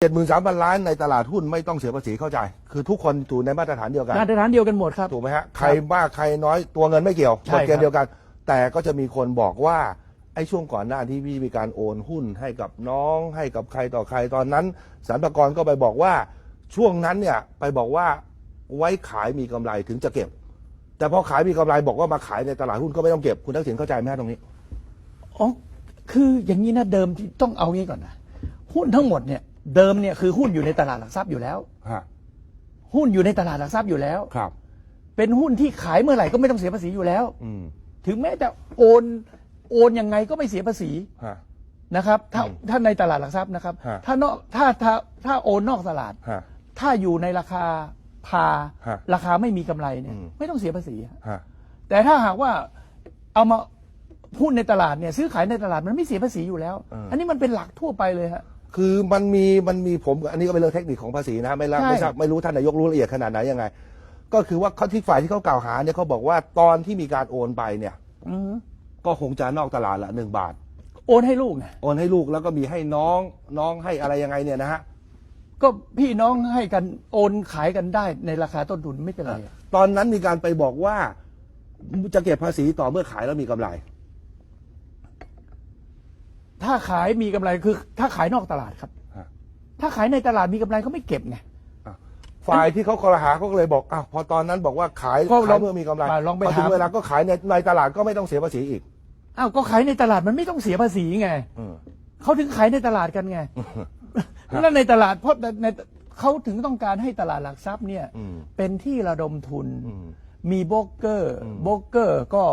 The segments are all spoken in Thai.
เจ็ดหมื่นสามพันล้านในตลาดหุ้นไม่ต้องเสียภาษีเข้าใจ คือทุกคนอยู่ในมาตรฐานเดียวกันมาตรฐานเดียวกันหมดครับถูกไหมฮะใครมากใครน้อยตัวเงินไม่เกี่ยวใช่กฎเกณครัฑ์บเดียวกัน แต่ก็จะมีคนบอกว่าไอ้ช่วงก่อนหน้าที่พี่มีการโอนหุ้นให้กับน้องให้กับใครต่อใครตอนนั้นสรรพากรก็ไปบอกว่าช่วงนั้นเนี่ยไปบอกว่าไว้ขายมีกำไรถึงจะเก็บ แต่พอขายมีกำไรบอกว่ามาขายในตลาดหุ้นก็ไม่ต้องเก็บคุณทักษิณเข้าใจไหมฮะตรงนี้อ๋อคืออย่างนี้นะเดิมที่ต้องเอางี้ก่อนนะหุ้นทั้งหมดเนี่ย เดิมเนี่ยคือหุ้นอยู่ในตลาดหลักทรัพย์อยู่แล้ว ฮะหุ้นอยู่ในตลาดหลักทรัพย์อยู่แล้ว ครับ เป็นหุ้นที่ขายเมื่อไหร่ก็ไม่ต้องเสียภาษีอยู่แล้ว อืมถึงแม้จะโอนโอนยังไงก็ไม่เสียภาษีฮะ นะครับถ้าอืมถ้าในตลาดหลักทรัพย์นะครับ ฮะ ถ้านอกถ้าถ้าถ้าโอนนอกตลาด ฮะ ถ้าอยู่ในราคาพาฮะราคาไม่มีกำไรเนี่ยอืม ไม่ต้องเสียภาษีฮะฮะ แต่ถ้าหากว่าเอามาหุ้นในตลาดเนี่ยซื้อขายในตลาดมันไม่เสียภาษีอยู่แล้วอันนี้มันเป็นหลักทั่วไปเลยฮะ คือมันมีมันมีผมอันนี้ก็เป็นเรื่องเทคนิคของภาษีนะไม่ละใช่ ไม่ทราบไม่รู้ท่านนายกรู้ละเอียดขนาดไหนยังไง ก็คือว่าเขาที่ฝ่ายที่เขากล่าวหาเนี่ยเขาบอกว่าตอนที่มีการโอนไปเนี่ย อือฮึก็คงจะนอกตลาดละหนึ่งบาท โอนให้ลูกไงโอนให้ลูกแล้วก็มีให้น้องน้องให้อะไรยังไงเนี่ยนะฮะ ก็พี่น้องให้กันโอนขายกันได้ในราคาต้นทุนไม่เป็นไรอะตอนนั้นมีการไปบอกว่าจะเก็บภาษีต่อเมื่อขายแล้วมีกำไร ถ้าขายมีกำไรคือ ถ้าขายนอกตลาดครับฮะถ้าขายในตลาดมีกำไรเขาไม่เก็บไงอะฝ่ายที่เขาคอรหาเขาก็เลยบอกอ้าวพอตอนนั้นบอกว่าขายก็ลขาอยงเมื่อมีกำไรอะลองไปพอถึงถามเวลาก็ขายในในตลาดก็ไม่ต้องเสียภาษีอีกอ้าวก็ขายในตลาดมันไม่ต้องเสียภาษีไงอืมเขาถึงขายในตลาดกันไงแล้วในตลาดเพราะในเขาถึงต้องการให้ตลาดหลักทรัพย์เนี่ยอืมเป็นที่ระดมทุนอืมมีโบรกเกอร์อืมโบรกเกอร์ก็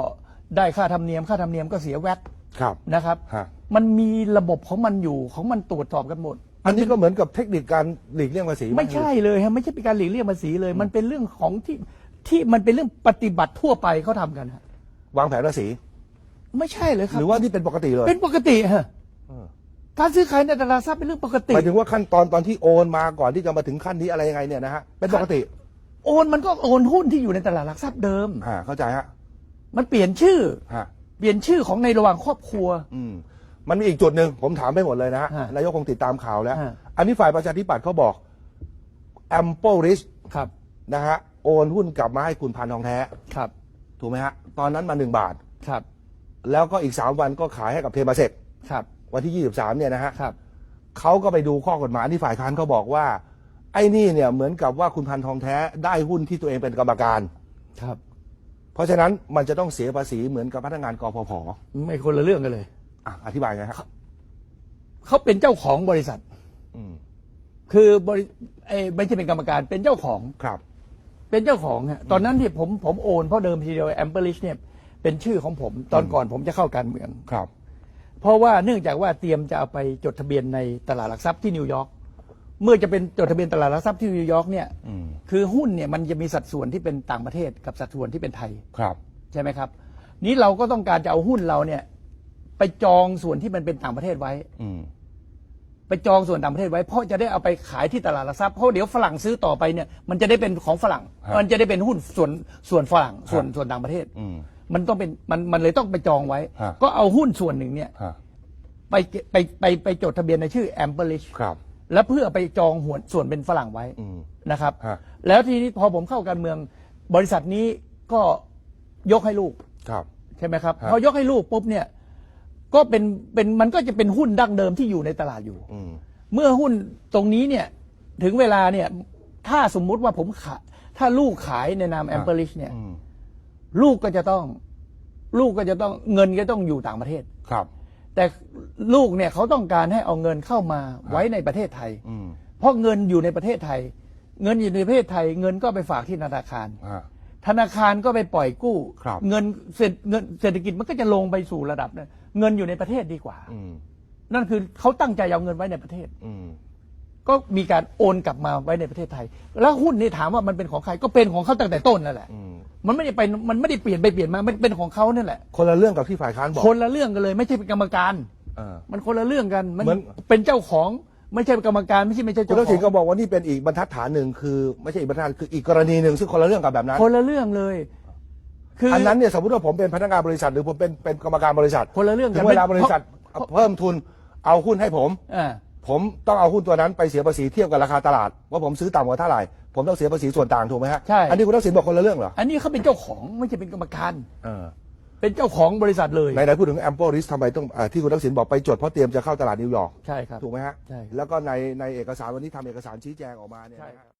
ได้ค่าธรรมเนียม ค่าธรรมเนียมก็เสียแวต ครับนะครับ ฮะ มันมีระบบของมันอยู่ของมันตรวจสอบกันหมด อันนี้ก็เหมือนกับเทคนิคการหลีกเลี่ยงภาษีไม่ใช่เลยฮะไม่ใช่เป็นการหลีกเลี่ยงภาษีเลย มันเป็นเรื่องของที่ที่มันเป็นเรื่องปฏิบัติทั่วไปเขาทำกันฮะวางแผนภาษี ไม่ใช่เลยครับหรือว่านี่เป็นปกติเลยเป็นปกติฮะเออการซื้อขายในตลาดทรัพย์เป็นเรื่องปกติ หมายถึงว่าขั้นตอนตอนที่โอนมาก่อนที่จะมาถึงขั้นนี้อะไรยังไงเนี่ยนะฮะเป็นปกติโอนมันก็โอนหุ้นที่อยู่ในตลาดหลักทรัพย์เดิมฮะเข้าใจฮะมันเปลี่ยนชื่อ ฮะ เปลี่ยนชื่อของในระหว่างครอบครัว อืมมันมีอีกจุดหนึ่งผมถามไปหมดเลยนะฮะฮะนายกคงติดตามข่าวแล้ว ฮะ อันนี้ฝ่ายประชาธิปัตย์เขาบอก ample risk ครับนะฮะโอนหุ้นกลับมาให้คุณพันทองแท้ ครับถูกไหมฮะ ตอนนั้นมาหนึ่งบาท ครับแล้วก็อีกสามวันก็ขายให้กับเทมาเซกครับวันที่ยี่สิบสามเนี่ยนะฮะครับเขาก็ไปดูข้อกฎหมายที่ฝ่ายค้านเขาบอกว่า ไอ้นี่เนี่ยเหมือนกับว่าคุณพันทองแท้ได้หุ้นที่ตัวเองเป็นกรรมการ ครับ เพราะฉะนั้นมันจะต้องเสียภาษีเหมือนกับพนักงานกพพไม่คนละเรื่องกันเลย อะอธิบายไงครับ เขาเป็นเจ้าของบริษัท อืมคือบริเอยไม่ใช่เป็นกรรมการเป็นเจ้าของ ครับ เป็นเจ้าของฮะตอนนั้นที่ผมผมโอนเพราะเดิมทีเดียวแอมเปอร์ลิชเนี่ยเป็นชื่อของผมตอนก่อนผมจะเข้าการเมือง ครับ เพราะว่าเนื่องจากว่าเตรียมจะเอาไปจดทะเบียนในตลาดหลักทรัพย์ที่นิวยอร์ก เมื่อจะเป็นจดทะเบียนตลาดหลักทรัพย์ที่นิวยอร์กเนี่ยอืมคือหุ้นเนี่ยมันจะมีสัดส่วนที่เป็นต่างประเทศกับสัดส่วนที่เป็นไทย ครับ ใช่ไหมครับ นี้เราก็ต้องการจะเอาหุ้นเราเนี่ย ไปจองส่วนที่มันเป็นต่างประเทศไว้ อืม ไปจองส่วนต่างประเทศไว้เพราะจะได้เอาไปขายที่ตลาดหลักทรัพย์เพราะเดี๋ยวฝรั่งซื้อต่อไปเนี่ยมันจะได้เป็นของฝรั่งฮะมันจะได้เป็นหุ้นส่วนส่วนฝรั่งส่วนฮะส่วนต่างประเทศ อืม มันต้องเป็นมันมันเลยต้องไปจองไว้ ฮะ ก็เอาหุ้นส่วนหนึ่งเนี่ย ฮะไปเก็บไปไปไปจดทะเบียนในชื่อแอมเบอร์ลิชครับ แล้วเพื่อไปจองหวนส่วนเป็นฝรั่งไว้อืม นะครับ ฮะ แล้วทีนี้พอผมเข้าการเมือง บริษัทนี้ก็ยกให้ลูก ครับ ใช่ไหมครับฮะพอยกให้ลูกปุ๊บเนี่ยก็เป็นเป็นมันก็จะเป็นหุ้นดั้งเดิมที่อยู่ในตลาดอยู่ อืม เมื่อหุ้นตรงนี้เนี่ยถึงเวลาเนี่ยถ้าสมมุติว่าผมขายถ้าลูกขายในนามแอมเปอร์ลิชเนี่ยอืม ลูกก็จะต้อง ลูกก็จะต้องเงินก็ต้องอยู่ต่างประเทศ ครับ แต่ลูกเนี่ยเขาต้องการให้เอาเงินเข้ามาไว้ในประเทศไทย อืมเพราะเงินอยู่ในประเทศไทย เงินอยู่ในประเทศไทย เงินก็ไปฝากที่ธนาคารฮะธนาคารก็ไปปล่อยกู้ ครับ เงินเศรษฐเงินเศรษฐกิจมันก็จะลงไปสู่ระดับนั้นเงินอยู่ในประเทศดีกว่า อืมนั่นคือเขาตั้งใจเอาเงินไว้ในประเทศ อืม ก็มีการโอนกลับมาไว้ในประเทศไทย แล้วหุ้นนี่ถามว่ามันเป็นของใครก็เป็นของเขาตั้งแต่ต้นนั่นแหละ อืมมันไม่ได้ไปมันไม่ได้เปลี่ยนไปเปลี่ยนมามันเป็นของเขานั่นแหละ คนละเรื่องกับที่ฝ่ายค้านบอกคนละเรื่องกันเลยไม่ใช่เป็นกรรมการ เออ มันคนละเรื่องกัน มันเหมือน เป็นเจ้าของไม่ใช่กรรมการไม่ใช่ไม่ใช่คุณเจ้าทักขษิอณงก็บอกว่านี่เป็นอีกบรรทัดฐานหนึ่งคือ ไม่ใช่อีกบรรทัดคืออีกกรณีหนึ่งซึ่งคนละเรื่องกับแบบนั้นคนละเรื่องเลย คืออัอันนั้นเนี่ยสมมติว่าผมเป็นพนักงานบริษัท หรือผมเป็นเป็นกรรมการบริษัทคนละเรื่องกันถึงเวลาบริษัทเพราะเพิ่มทุนเอาหุ้นให้ผม อ่า ผมต้องเอาหุ้นตัวนั้นไปเสียภาษีเทียบกับราคาตลาด ว่าผมซื้อต่ำกว่าเท่าไหร่ ผมต้องเสียภาษีส่วนต่างถูกไหมฮะใช่ อันนี้คุณทักษิณบอกคนละเรื่องเหรออันนี้เขาเป็นเจ้าของไม่ใช่เป็นกรรมการ เออเป็นเจ้าของบริษัทเลย ไหนๆพูดถึง ample risk ทำไมต้องอาที่คุณทักษิณบอกไปจดเพราะเตรียมจะเข้าตลาดนิวยอร์กใช่ครับ ถูกไหมฮะใช่ครับแล้วก็ในในเอกสารวันนี้ทำเอกสารชี้แจงออกมาเนี่ยใช่นะคฮะรับ